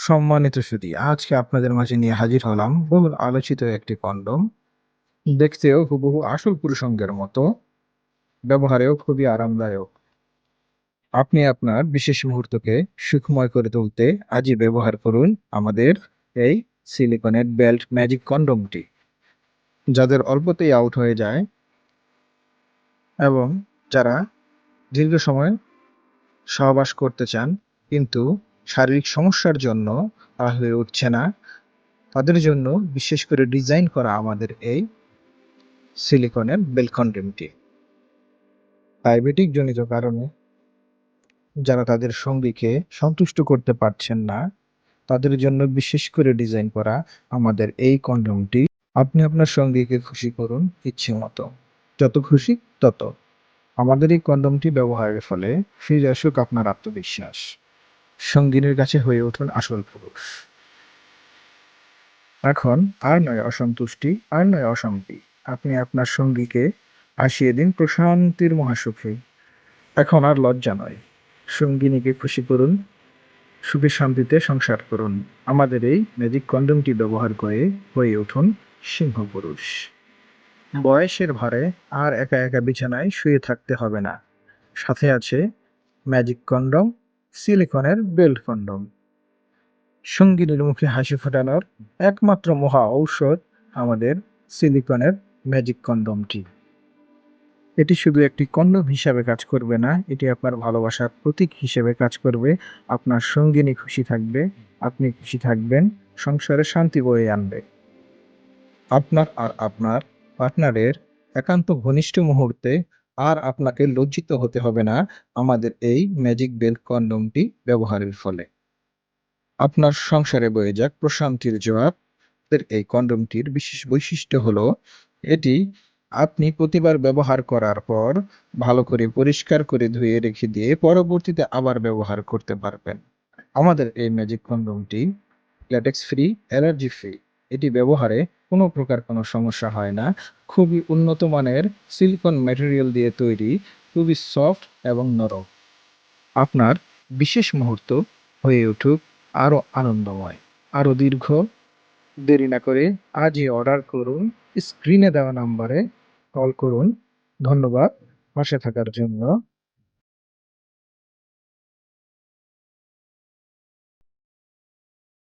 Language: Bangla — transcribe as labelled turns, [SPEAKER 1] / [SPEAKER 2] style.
[SPEAKER 1] সম্মানিত সুধী, আজকে আপনাদের মাঝে নিয়ে হাজির হলাম বহুল আলোচিত একটি কন্ডম। দেখতেও হুবহু আসল পুরুষঙ্গের মতো, ব্যবহারেও খুবই আরামদায়ক। আপনি আপনার বিশেষ মুহূর্তকে সুখময় করে তুলতে আজই ব্যবহার করুন আমাদের এই সিলিকনের বেল্ট ম্যাজিক কন্ডমটি। যাদের অল্পতেই আউট হয়ে যায় এবং যারা দীর্ঘ সময় সহবাস করতে চান কিন্তু শারীরিক সমস্যার জন্য তা হয়ে উঠছে না। তাদের জন্য বিশেষ করে ডিজাইন করা আমাদের এই সিলিকনের বেল কন্ডমটি ডায়াবেটিক জনিত কারণে যারা তাদের সঙ্গীকে সন্তুষ্ট করতে পারছেন না, তাদের জন্য বিশেষ করে ডিজাইন করা আমাদের এই কন্ডমটি। আপনি আপনার সঙ্গীকে খুশি করুন ইচ্ছে মতো। যত খুশি তত। আমাদের এই কন্ডমটি ব্যবহারের ফলে ফিরে আসুক আপনার আত্মবিশ্বাস। সঙ্গিনীর কাছে হয়ে উঠুন আসল পুরুষ। এখন আর নয় অসন্তুষ্টি, আর নয় অশান্তি। আপনি আপনার সঙ্গীকে আসিয়ে দিন প্রশান্তির মহাসুখে। এখন আর লজ্জা নয়। সঙ্গিনীকে খুশি করুন, সুখে শান্তিতে সংসার করুন। আমাদের এই ম্যাজিক কন্ডমটি ব্যবহার করে হয়ে উঠুন সিংহ পুরুষ। বয়সের ভারে আর একা একা বিছানায় শুয়ে থাকতে হবে না। সাথে আছে ম্যাজিক কন্ডম সিলিকনের বেল্ট কন্ডম। সঙ্গিনীর মুখে হাসি ফোটানোর একমাত্র মহা ঔষধ আমাদের সিলিকনের ম্যাজিক কন্ডমটি। এটি শুধু একটি কন্ডম হিসাবে কাজ করবে না, এটি আপনার ভালোবাসার প্রতীক হিসেবে কাজ করবে। আপনার সঙ্গিনী খুশি থাকবে, আপনি খুশি থাকবেন, সংসারে শান্তি বয়ে আনবে। আপনার আর আপনার পার্টনারের একান্ত ঘনিষ্ঠ মুহূর্তে আর আপনাকে লজ্জিত হতে হবে না আমাদের এই ম্যাজিক বেল কন্ডমটি ব্যবহারের ফলে। আপনার সংসারে বয়ে যাক প্রশান্তির জবাব। এই কন্ডমটির বিশেষ বৈশিষ্ট্য হলো, এটি আপনি প্রতিবার ব্যবহার করার পর ভালো করে পরিষ্কার করে ধুয়ে রেখে দিয়ে পরবর্তীতে আবার ব্যবহার করতে পারবেন। আমাদের এই ম্যাজিক কন্ডমটি ল্যাটেক্স ফ্রি অ্যালার্জি ফ্রি এটি ব্যবহারে কোনো প্রকার কোনো সমস্যা হয় না। খুবই উন্নত মানের সিলিকন ম্যাটেরিয়াল দিয়ে তৈরি, খুবই সফট এবং নরম। আপনার বিশেষ মুহূর্ত হয়ে উঠুক, আরও আনন্দময়। আরও দীর্ঘ, দেরি না করে আজই অর্ডার করুন, স্ক্রিনে দেওয়া নাম্বারে কল করুন। ধন্যবাদ, পাশে থাকার জন্য।